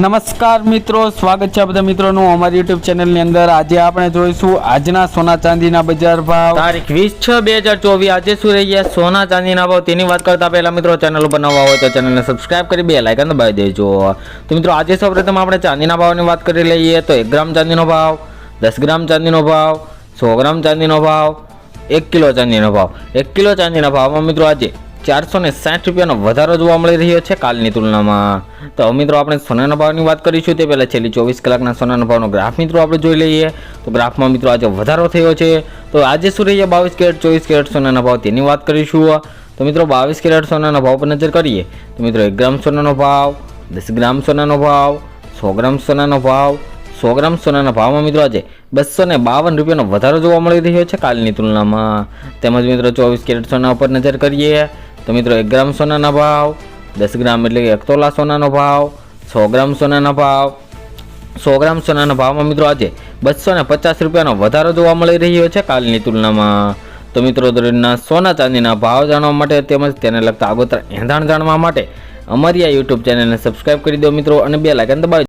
નમસ્કાર મિત્રો, સ્વાગત છે બધા મિત્રોનું અમારી યુટ્યુબ ચેનલની અંદર. આજે આપણે જોઈશું આજના સોના ચાંદીના બજાર ભાવ. તારીખ વીસ છ બે હજાર ચોવીસ, આજે શું રહી ગયા? સોના ચાંદીના ભાવ. તેની વાત કરતા પહેલા મિત્રો, ચેનલ ઉપર નવા હોય તો ચેનલને સબસ્ક્રાઇબ કરી બે લાઇકન દબાવી દેજો. તો મિત્રો, આજે સૌપ્રથમ આપણે ચાંદીના ભાવની વાત કરી લઈએ તો એક ગ્રામ ચાંદીનો ભાવ, દસ ગ્રામ ચાંદીનો ભાવ, સો ગ્રામ ચાંદીનો ભાવ, એક કિલો ચાંદીનો ભાવ. એક કિલો ચાંદીના ભાવમાં મિત્રો, આજે ચારસો ને સાઠ રૂપિયાનો વધારો જોવા મળી રહ્યો છે કાલની તુલનામાં. તો હવે મિત્રો આપણે સોનાના ભાવની વાત કરીશું તે પહેલાં છેલ્લી ચોવીસ કલાકના સોનાના ભાવનો ગ્રાફ મિત્રો આપણે જોઈ લઈએ. તો ગ્રાફમાં મિત્રો આજે વધારો થયો છે. તો આજે શું રહીએ બાવીસ કેરેટ, ચોવીસ કેરેટ સોનાના ભાવ તેની વાત કરીશું. તો મિત્રો બાવીસ કેરેટ સોનાના ભાવ પર નજર કરીએ. તો મિત્રો એક ગ્રામ સોનાનો ભાવ, દસ ગ્રામ સોનાનો ભાવ, સો ગ્રામ સોનાનો ભાવ, સો ગ્રામ સોનાના ભાવમાં મિત્રો આજે બસો ને બાવન રૂપિયાનો વધારો જોવા મળી રહ્યો છે કાલની તુલનામાં. તેમજ મિત્રો ચોવીસ કેરેટ સોના ઉપર નજર કરીએ. તો મિત્રો એક ગ્રામ સોનાના ભાવ, દસ ગ્રામ એટલે કે એક તોલા સોનાનો ભાવ, સો ગ્રામ સોનાના ભાવ. સો ગ્રામ સોનાના ભાવમાં મિત્રો આજે બસો ને પચાસ રૂપિયાનો વધારો જોવા મળી રહ્યો છે કાલની તુલનામાં. તો મિત્રો દરરોજના સોના ચાંદીના ભાવ જાણવા માટે તેમજ તેને લગતા આગોતરા એંધાણ જાણવા માટે અમારી આ યુટ્યુબ ચેનલને સબસ્ક્રાઇબ કરી દો મિત્રો અને બે લાઇકન દબાવી